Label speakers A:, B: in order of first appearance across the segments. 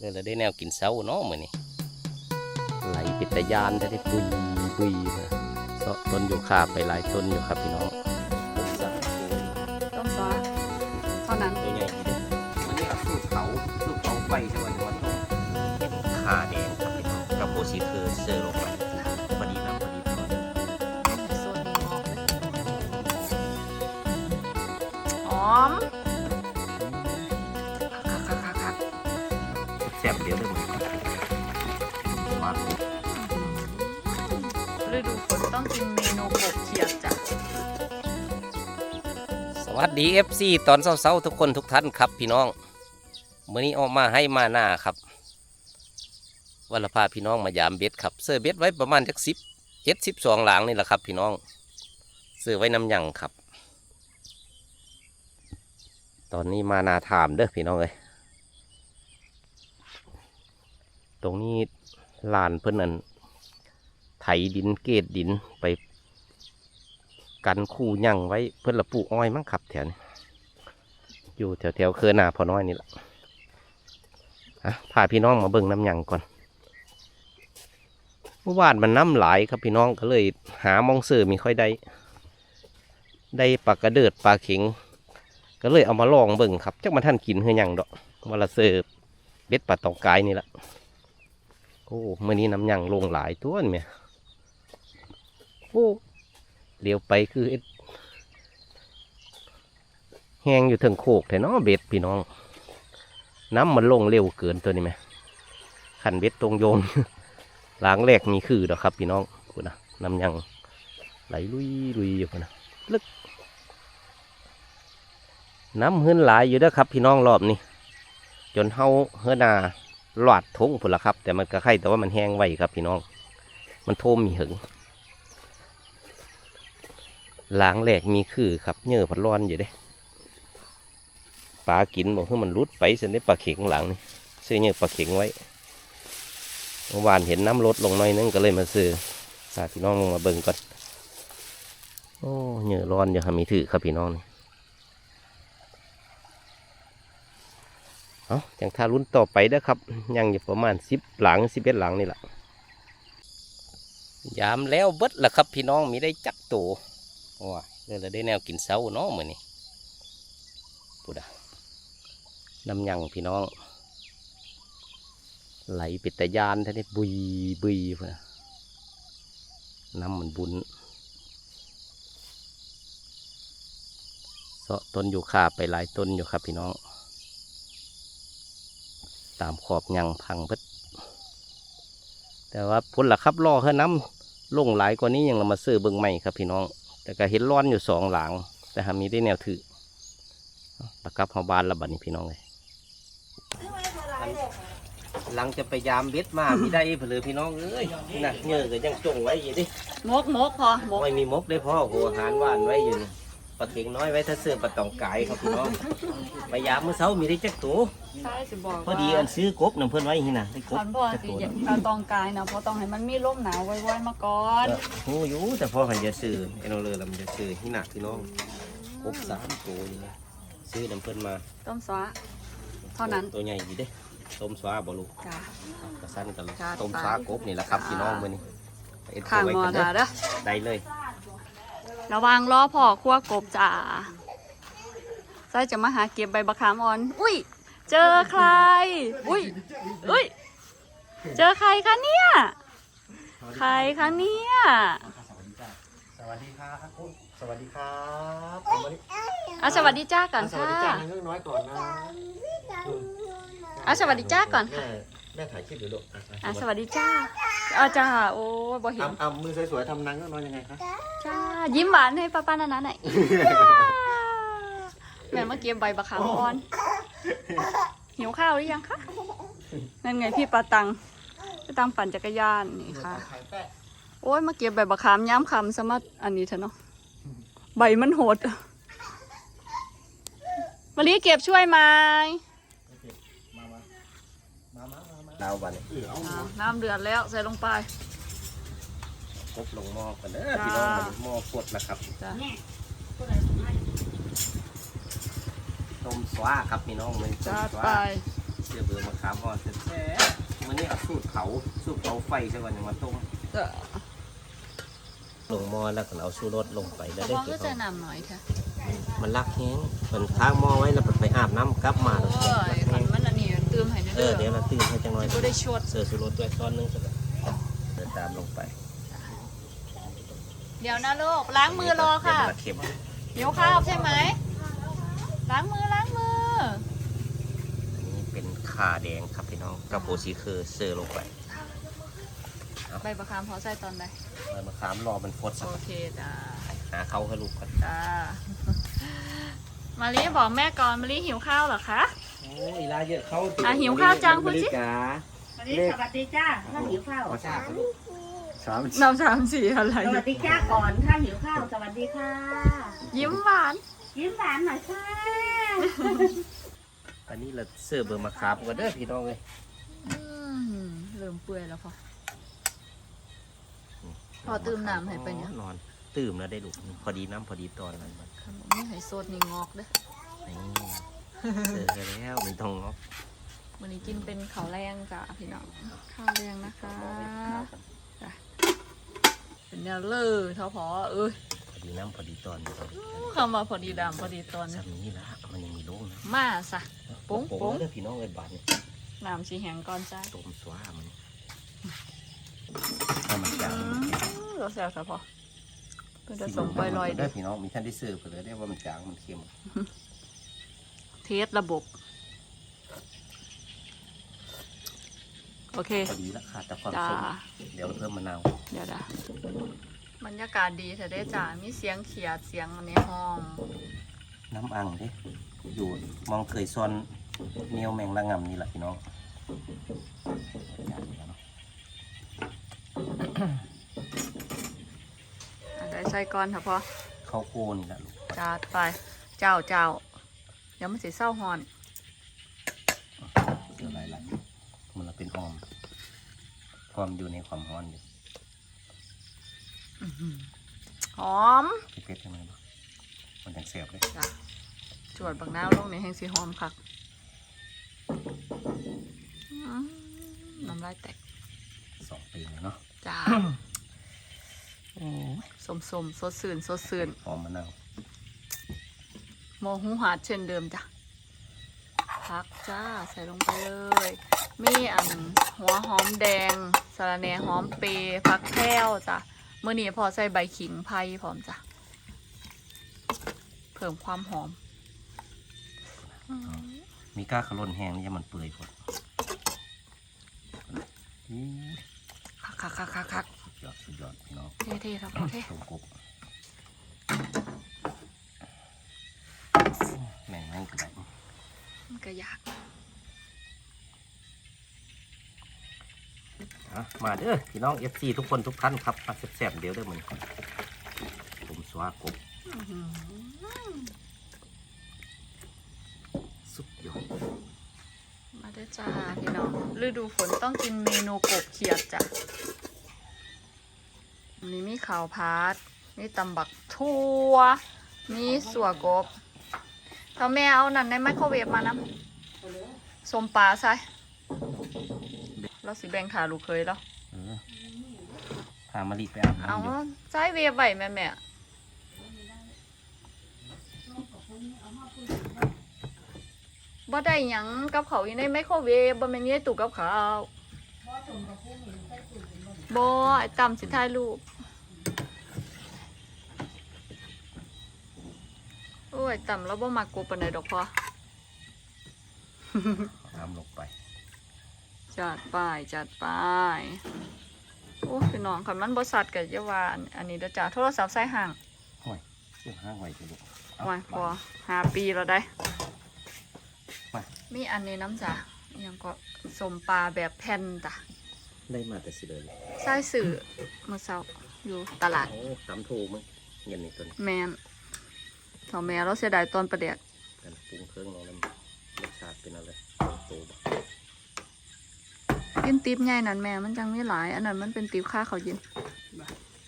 A: เดี๋ยวเราได้แนวกินเช้าเนาะมื้อนี้ไหลปิดตะยานได้ได้ปุยปุยมาเสาะต้นอยู่คาไปหลายต้นอยู่ครับพี่น้องต้นสัก
B: ต้มซอสเท่านั้น
A: ตัวใหญ่ดีเด้อวันนี้เอาสูตรเขาสูตรเขาไฟใช่ไหมวันนี้ขาแดงครับพี่น้องกับโบซีเคอร์เซอร์ลงไปพอดีนะพอดีพอดี
B: โซนหอม
A: แซ่บเดียวเลยมึงมา
B: ฤดูฝนต้องกินเมนูกบเขียดจ้ะ
A: สวัสดี FC ตอนเช้าๆทุกคนทุกท่านครับพี่น้องมื้อนี้ออกมาให้มาหน้าครับวันละพาพี่น้องมายามเบ็ดครับเสื้อเบ็ดไว้ประมาณจักสิบเจ็ดสิบสองหลังนี่แหละครับ พี่น้องเสื้อไว้น้ำหยังครับ ตอนนี้มานาถามเด้อพี่น้องเลย ตรงนี้ลานเพิ่นนั่นไถดินเกตดินไป กันคู่ยั่งไว้เพื่อนละปลูกอ้อยมั้งครับแถวนี้อยู่แถวแถวเครือนาพอน้อยนี่แหละอะพาพี่น้องมาเบิ่งน้ำหยั่งก่อนเมื่อวานมันน้ำหลายครับพี่น้องก็เลยหามองเสือมีค่อยได้ ได้ปลากระเดิดปลาเข็ง ก็เลยเอามาลองเบิ่งครับจักมาท่านกินเฮือหยังดอกวันละเสือเบ็ดปลาตองกายนี่แหละ โอ้เมื่อนี้น้ำยังลงหลายตัวนี่แม่โอ้เลี้ยวไปคือแห้งอยู่ถึงโคกแต่นาะเบ็ดพี่น้อง น้ำมันลงเร็วเกินตัวนี้ไหมขันเบ็ดตรงโยงล้างแรกมีคือดอกครับ พี่น้องคุณนะน้ำยังไหลลุยลุยอยู่พุ่นะลึกน้ำเฮือนหลายอยู่ด้อครับ พี่น้องรอบนี้จนเฮาเฮือนา หลอดทงพุ่นละครับ แต่มันก็ไข่แต่ว่ามันแห้งไวครับพี่น้อง มันโทมมีหึงล้างแหลกมีคือครับเนื้อผัดร้อนอยู่เด้ปลากินบอกให้มันรุดไปเส้นได้ปลาเข็งหลังนี่ซื้อเนื้อปลาเข็งไว้เมื่อวานเห็นน้ำลดลงหน่อยนึงก็เลยมาซื้อสาพี่น้องลงมาเบิ่งก่อนโอ้เนื้อร้อนอยู่ค่ะมีถือครับพี่น้องนี่ เอาจังทารุ่นต่อไปเด้อครับ ยังอยู่ประมาณสิบหลังสิบเอ็ดหลังนี่แหละยามแล้วเบิดละครับ พี่น้องมีได้จักตัวว้าเราได้แนวกินเช้าเนาะมือนี้พูดอะน้ำยังพี่น้อง ไหลปิตยานท่านี้บุยบุยพุ่นน่ะน้ำมันบุญเสาะต้นอยู่คาไปหลายต้นอยู่ครับพี่น้อง ตามขอบหยังพังเบิดแต่ว่าพุ่นละครับล่อเฮือน้ำลงหลายกว่านี้ยังเรามาซื้อเบิ่งใหม่ครับพี่น้อง แต่ก็เห็นร้อนอยู่สองหลัง แต่หามีได้แนวถือตะกับเฮาบานละบัดนี้พี่น้องเลยหลังจะไปยามเบ็ดมามีได้เผลอพี่น้องเอ้ยนี่นะเงือก็ยังจงไว้อยู่ดิ
B: มกมกพอมก
A: ไม่มีมกได้พ่อโหอาหารหวานไว้อยู่นี่ ปลาเข็งน้อยไว้ถ้าเสื้อปลาตองกายครับพี่น้องไปยามเมื่อเช้ามีได้จักตัว
B: ใช่สิบอก
A: พอดีอันซื้อกบนำเพื่อนไว้ที่น่ะได้กบ
B: ขันพ่อ
A: จัก
B: สิ
A: ตัว
B: อย่าเอาตองกายนะเพราะต้องให้มันมีร่มหนาวไว้ๆมาก่อน
A: โอ้ยแต่พ่อขันจะซื้อเอ็นเอาเลยลำจะซื้อที่หนักพี่น้องกบสามตัวนี่นะซื้อนำเพื่อนมา
B: ต้มซอสเท่านั้น
A: ตัวใหญ่ดีเด้ต้มสวาบอลูก
B: จ้ะ
A: กระสั้นกันเลย
B: จัดไป
A: ต้มสวากบนี่แหละครับพี่น้องมื้อนี้ไปเอ็ด
B: ข้าง
A: ไว้
B: งอ
A: กันเด้
B: จ้ะ
A: อ
B: เด้อ
A: ได้เลย
B: ระวังล้อพ่อคั่วกบจ้าใส่จะมาหาเก็บใบบักขามอ่อน อุ้ย เจอใคร อุ้ย อุ้ย เจอใครคะเนี่ย ใครคะเนี่ย
C: สวัสดีครับคุณสวัสดีครับสวัสดี
B: อะสวัสดีจ้าก่อน
C: สวัส
B: ค่ะ
C: ดีจ้าเรื่องน้อยก่อนนะ
B: อะสวัสดีจ้าก่อนค่ะ
C: แม่แม่ถ่ายคลิปอยู่ลูก
B: อะสวัสดีจ้า อะจ้าโอ้ยบ่เห็น
C: อ่ำอ่ำมือสวยๆทำนังก็น้อยยังไงคะ
B: จ้า ยิ้มหวานให้ป้าป้านานาหน่อยแม่เมื่อกี้ใบบักขามอ่อน หิวข้าวหรือยังคะ นั่นไงพี่ปาตังพี่ตังปั่นจักรยานนี่ค่ะ
C: ถ่ายแปะ
B: โอ้ยมาเก็บใบบักขามย้ำคำสมัดอันนี้เถอะเนาะ ใบมันโหดมาลีเก็บช่วยไหม
C: มามามา มามามา
A: ดาวบัดนี้
C: เออเอา
B: อ่าน้ำเดือดแล้วใส่ลงไป
A: กบลงหม้อกันเด้อ
B: จ้า
A: พี่น้องบัดนี้หม้อฟดนะครับ
B: จ้ะ
A: ต้มสวาครับพี่น้องมันต้
B: จั
A: ม
B: ด
A: ส
B: ไป
A: วาเสื้อเบอร์มะขามอ่อนแซ่เผาสู้เผาไฟซะก่อนยังมาต้ม
B: เออ
A: ลงหม้อแล้วก็เอาชูรสลงไปแล้วได้
B: พ่อ
A: เก็
B: ก็
A: บ
B: จะ
A: เอา
B: นำหน่อยเถอะ
A: มันรักแห้งมันค้างหม้อไว้แล้วมันไปอาบน้ำกลับมาแล้ว
B: โอ้ยขัน มันอันนี้เติมให้เด้
A: เออเดี๋ยวเราตื่นให้จังหน่อย
B: ก็ได้ชด
A: เสือชูรสด้วยช้อนหนึงก็ได้เดินตามลงไป
B: เดี๋ยวนะลูกล้างมือรอค่ะ
A: เดี๋ยวมันเค็ม
B: เดี๋ยวข้าวใช่ไหมล้างมือล้างมือ
A: อันนี้เป็นข่าแดงครับพี่น้องกับโอซีคือเสือลงไป
B: ใบประคามพอใส่ตอนใด
A: ใบมะขามรอมันฟดสัก
B: โอเคจ้า
A: หาเขาให้ลูกก่อน
B: จ้ามาลีบอกแม่ก่อนมาลีหิวข้าวเหรอคะ
A: โอ้ยลาเยอะเขา
B: อะหิวข้าวจังคุณจิ
D: วันนี้สวัสดีจ้าถ้าหิวข้าว
A: ขอทราบลูก
C: สาม
B: น้ำสามสี่อะไร
D: สวัสดีจ้าก่อนถ้าหิวข้าวสวัสดีค่ะ
B: ยิ้มหวาน
D: ยิ้มหวานหน่อยค่ะ
A: อันนี้เราเสือเบอร์มะขามกันเด้อพี่น้องเลย
B: อืมเริ่มเปื่อยแล้วพอ พอตื่มน้ำให้ไปเนี่ย
A: นอนตื่มแล้วได้ลูกพอดีน้ำพอดีตอนนั้นมัน
B: ขนมนี่ไห่โซดนี่งอกเด้อ
A: นี่ เสือแล้วไม่ต้องงอก
B: วันนี้กินเป็นข้าวแรงจ้ะพี่น้องข้าวแรงนะคะจ้ะเป็นแนวเลอเท่าพอเอ้ย
A: พอดีน้ำพอดีตอนอยู่ตอนนี้
B: คำว่าพอดีดำพอดีตอน
A: สับนี้ละมันยังมีโล่งนะ
B: มาซะปุ้งปุ้ง
A: เด้อพี่น้องเอ้ยบาทเนี่ย
B: น้ำสีแหงก่อนจ้า
A: ต้มสว้ามันถ้ามันจาง
B: เราแซวซะพอเป็นจะส่งไปลอย
A: ได้
B: เด้อ
A: พี่น้องมีท่านได้เสิร์ฟกันเลยได้ว่ามันจางมันเค็ม
B: เทสระบบ โอเค
A: พอดีแล้วขาดแต่ความ
B: จ้า
A: ส้มเดี๋ยวเพิ่มมะนาว
B: เดี๋ยวนะบรรยากาศดีแต่ได้จ้ามีเสียงเขียดเสียงในห้อง
A: น้ำอังเด้อยู่มองเคยซ่อนเนียวแมงละงำนี่แหละพี่น้อง
B: อันใดใส่ก่อนเถอะพ่อเขา
A: โพดนี่แหละลูก
B: จัดไป เจ้าเจ้า ดี๋ยวมันสิเศร้าหอน
A: เดี๋ยวหลายๆมันละเป็นออมความอยู่ในความร้อนอยู่
B: หอม
A: เผ็ดๆใช่ไหมลูกมันยังเสียบเลย
B: จ้ะจวดบางน้าวลงในแห้งสีหอมคักอืมน้ำลายแตก
A: สองปีแล้วเนาะ
B: จ้าสมสมๆสดสื่นสดสื่น
A: หอมมะนาว
B: โมหูหาดเช่นเดิมจ้ะพักจ้าใส่ลงไปเลย มีอันหัวหอมแดงสะระแหน่หอมเปรย์พักแพ้วจ้ะเมื่อนี้พอใส่ใบขิงไผ่พร้อมจ้ะเพิ่มความหอม
A: มีก้าขะล่นแห้งนี่ยังมันเปื่อยพอดอู้
B: คักคักคักคักคัก
A: สุดยอดสุดยอดพี่น้อง
B: เท่เท่ครับเท่
A: ต้มกบ แม่งกระได
B: มันก็ยาก
A: มาเด้อพี่น้องเอฟซีทุกคนทุกท่านครับมาแซ่บๆเดี๋ยวเด้อมันผมสวากบสุดยอด
B: มาได้อจ้าพี่น้องฤดูฝนต้องกินเมนูกบเขียดจ้ะอันนี้มีข่าวพาร์ทมีตำบักทั่ว มีสัวกบ ถ้าแม่เอานั่นในไมโครเวฟมานะสมปลาใส่เราสิแบ่งถาลูกเคยแล้ว
A: เออพามารีไปอาบ
B: เอา
A: น้ำอยู่
B: ใส่เวฟไว้แม่แม่บ่ได้หยังกับเขาวอยู่ในไมโครเวฟบ่แม่นอยู่ในตู้กับข้าวบ่ไอ้ตำสิถ่ายรูป โอ้ยต่ำแล้วบ่มักกูปานใดดอกพอ
A: น้ำลงไป
B: จัดไปจัดไปโอ้พี่น้องคันมันบ่สัตว์ก็อย่าว่าอันอันนี้เด้อจ้าโทรศัพท์ใส่ห่าง
A: ห่วยเสื้อห้างไว้ไปลูกเา
B: โอ้ยพอ
A: มา
B: ห้าปีแล้วได้
A: มา
B: มีอันนี้น้ำจ้ะอิหยังก็สมปลาแบบแผ่นจ้ะ
A: ได้มาแต่สิเลย
B: ใส่สื่อเมื่อเช้าอยู่ตลาด
A: โอ้ตำถูกมั้งเย็นในตัวนี้
B: แมน เถาแม่เราเสียดายตอนประเดียก
A: กันปรุงเครื่องเราแล้วรสชาติเป็นอะไรโตบ่
B: กินติ๊บใหญ่นั่นแม่มันจังไม่หลาย อันนั้นมันเป็นติ๊บค่าเขาวเยิน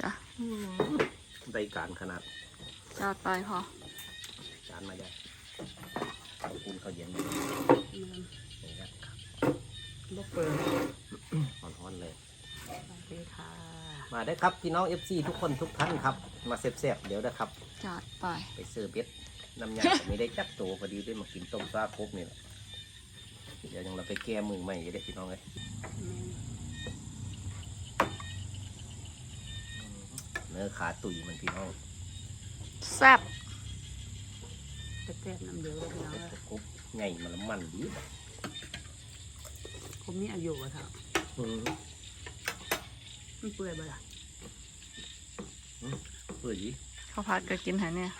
B: จ้ะ
A: ได้การขนาด
B: จัดไปพอ
A: จานมาใหญ่ขอบคุณเขาวเย็นนี่ครับ
B: บ่เปิด
A: หอมอนเลย
B: สวัสดีค่ะ
A: มาได้อครับพี่น้อง FC ทุกคนทุกท่านครับ มาเซฟๆเดี๋ยวนะครับ
B: จัดไป
A: ไปซื้อเบ็ดน้ำยาก็ไม่ได้จับตัวพอดีได้มากินต้มซาครบนี่แหละเดี๋ยวยังเราไปแก้มือใหม่จะได้อพี่น้องเลยเนื้อขาตุยมันพี่น้อง
B: แซ่บ
E: แซ่บน้ำเดียวเลยพี่น้องเอ้ย
A: ครบใหญ่มันละมันดีแบบ
E: ผมมีอายุอะค่ะ
A: อืม
E: มันเปื่อยบ่ล่ะ
A: เปื่อยดี
B: ข้าวผัดก็กินหาเนี่ย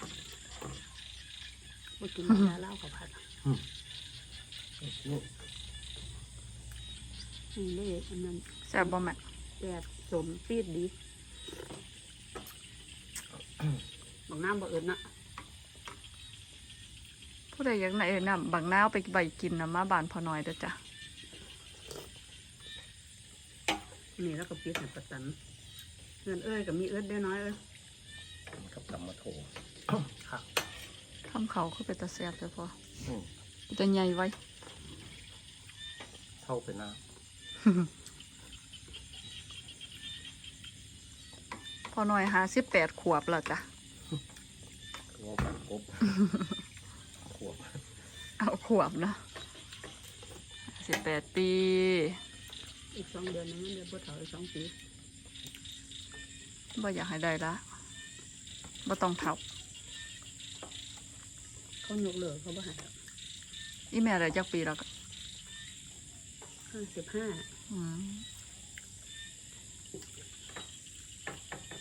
E: บ่กินมายาเหล้ากับผัด
A: นี่
E: นี่เลยอันนั้น
B: แซ่บบ่แม่
E: แซ่บสมปีดดีบางน้ำบ่เอิญนะ
B: ผู้ใดอยากไหนเอ่ยน้ำบางนาวไปใบกินนะมาบานพอน้อยเด้อจ้ะ
E: นี่แล้วก็ปีดให้ประสันเงินเอ้ยกับมีเอิญได้น้อยเอ้ย
A: กับตำมะโถครับ
B: ทำเขาคือเป็นตาแซ่บเด้อพอ
A: อืม
B: จะใหญ่ไว้
A: เท่าไปหน้า
B: พอน้อยหาสิบแปดขวบแล้วจ้ะ
A: โอ้ปันกบขวบ
B: เอาขวบเนาะสิบแปดปี
E: อีกสองเดือนนึงมันเดือนบ่เท่าอีกสองปี
B: บ่อยากให้ได้ละบ่ต้องเท่า
E: เขายกเลิกเขาบ่ให้แล้ว
B: อีแม่ได้จักปีแล้วก็
E: ห้าสิบห้า
B: อืม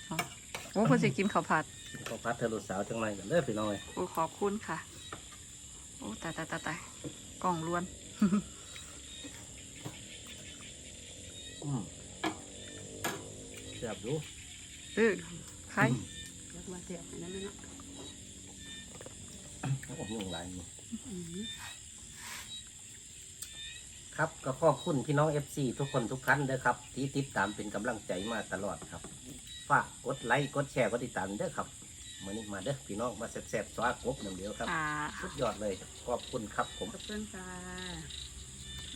B: อ๋อโอ้คนสิกินข้าวผัด
A: ก็พัดเธอลูกสาวจังไรกันเด้อพี่น้องเลย
B: โอ้ขอบคุณค่ะ โอ้ตายตายตายตายกล่องล้วน
A: อืม แซ่บดู
B: เออใคร
E: แล้วก็ว่าแซ่บอันนั้นนะเนาะ
A: โอ้โหยุ่งหลายนี่
E: อืม
A: ครับก็ขอบคุณพี่น้อง FC ทุกคนทุกท่านเด้อครับ ที่ติดตามเป็นกำลังใจมาตลอดครับ ฝากกดไลค์กดแชร์กดติดตามเด้อครับมื่อนี้มาเด้อพี่น้องมาแซ่บๆสวากบน้ำเดียวครับ
B: อ่า
A: สุดยอดเลย ขอบคุณครับผม
E: ขอบคุณค่ะ